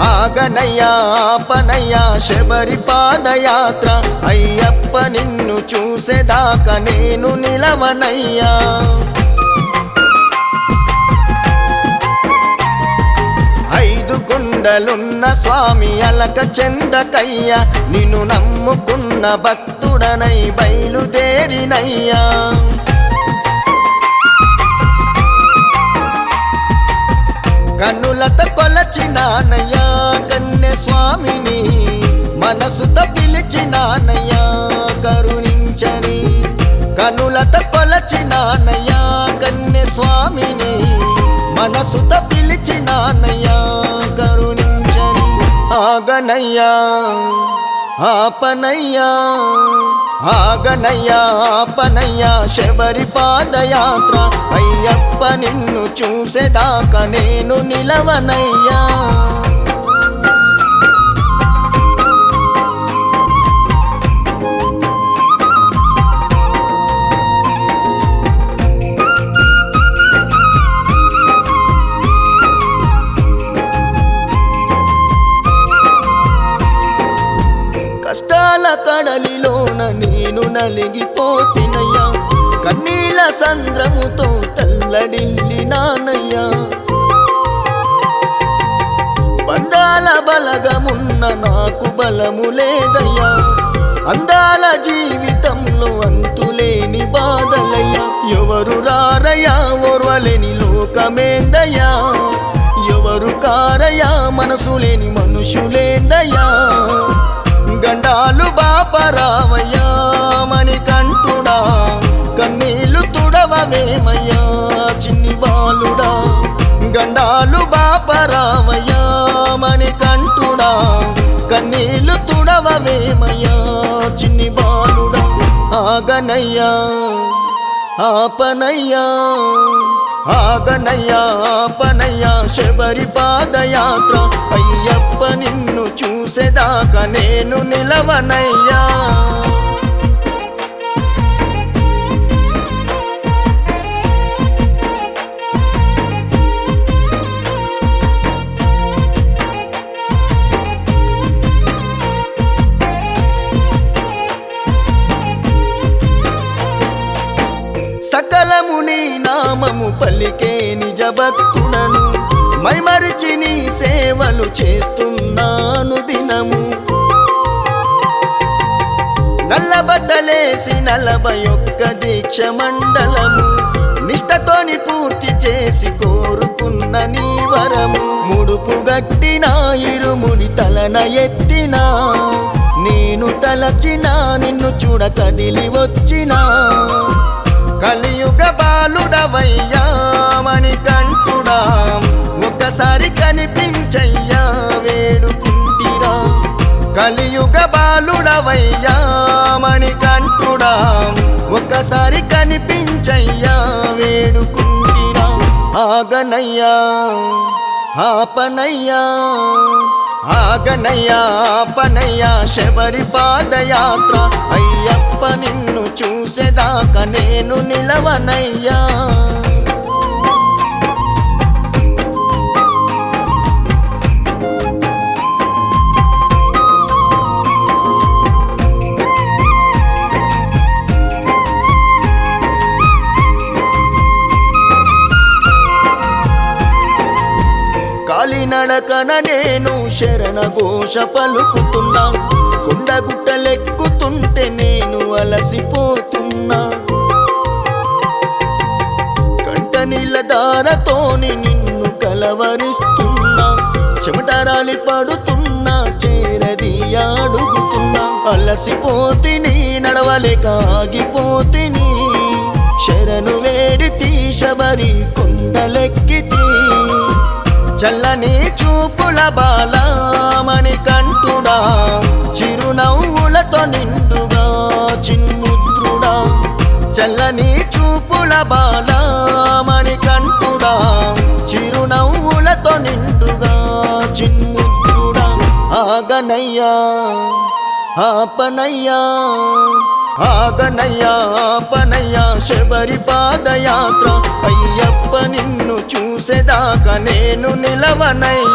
ఆగనయ్యా ఆపనయ్యా శబరి పాదయాత్ర. అయ్యప్ప నిన్ను చూసేదాకా నేను నిలవనయ్యా. ఐదు స్వామి అలక చెందకయ్య. నిన్ను నమ్ముకున్న భక్తుడనై బయలుదేరినయ్యా. కన్నులత కొలచినానయ్యా కన్నె స్వామిని మనసుత పిలిచినానయ్యా కరుణించని. కనులత కొలచినానయ్యా కన్నె స్వామిని మనసుత పిలిచినానయ్యా కరుణించని. ఆగనయ్యా ఆపనయ్యా ఆగనయ్యా ఆపనయ్యా. శబరి పాదయాత్ర అయ్యప్ప నిన్ను చూసేదాకా నేను నిలవనయ్యా. కష్టాల కడలిలోన నేను నలిగిపోతే సంద్రముతో తల్లడిల్లి నానయ్యా. బంధాల బలగమున్న నాకు బలము లేదయ్యా. అందాల జీవితంలో అంతులేని బాధలయ్యా. ఎవరు రారయ్యా ఓర్వలేని లోకమేందయ్యా. ఎవరు కారయ్యా మనసు లేని మనుషులేందయ్యా. గండాలు బాపరావయ్యా. గండాలు బాపరావయ్యా మని కంటుడా కన్నీళ్ళు తుడవవేమయ్యా చిన్ని బాలుడా ఆగనయ్యా ఆపనయ్యా ఆగనయ్యా ఆపనయ్యా శబరి పాదయాత్ర అయ్యప్ప నిన్ను చూసేదాకా నేను నిలవనయ్యా. సకలము నీ నామము పలికే నిజ భక్తుడను మైమరిచి నీ సేవలు చేస్తున్నాను దినము. నల్లబడ్డలేసి నలభై ఒక్క దీక్ష మండలము. నిష్టతోని పూర్తి చేసి కోరుకున్న నీ వరము. ముడుపు గట్టిన ఇరుముడి తలన ఎత్తినా. నేను తలచినా నిన్ను చూడ కదిలి వచ్చినా. బాలుడవయ్యా మణి ఒకసారి కనిపించయ్యా వేడుకుంటిరా కలియుగ బాలుడవయ్యా మణి ఒకసారి కనిపించయ్యా వేడుకుంటిరా ఆగనయ్యా ఆపనయ్యా ఆగనయ్యా ఆపనయ్యా. శబరి పాదయాత్ర అయ్యప్ప నిన్ను చూసేదాకా నేను నిలవనయ్యా. కాలినడకన నేను శరణ ఘోష పలుకుతున్నా. అలసిపోతున్నా కంట నీళ్ళ దారతోని నిన్ను కలవరిస్తున్నా. చెమటరాలి పడుతున్నా చేరది అడుగుతున్నా. అలసిపోతిని నడవలేక ఆగిపోతిని శరణు వేడితి తీశబరి కొండలెక్కితి. చల్లని చూపుల బాలామణి కంటుడా. చిరునవ్వులతో నిన్ను చల్లని చూపుల బాలామణి కంటుడా చిరునవ్వులతో నిండుగా చిన్ముద్రుడా. ఆగనయ్యా ఆపనయ్యా ఆగనయ్యా ఆపనయ్యా. శబరి పాదయాత్ర అయ్యప్ప నిన్ను చూసేదాకా నేను నిలవనయ్యా.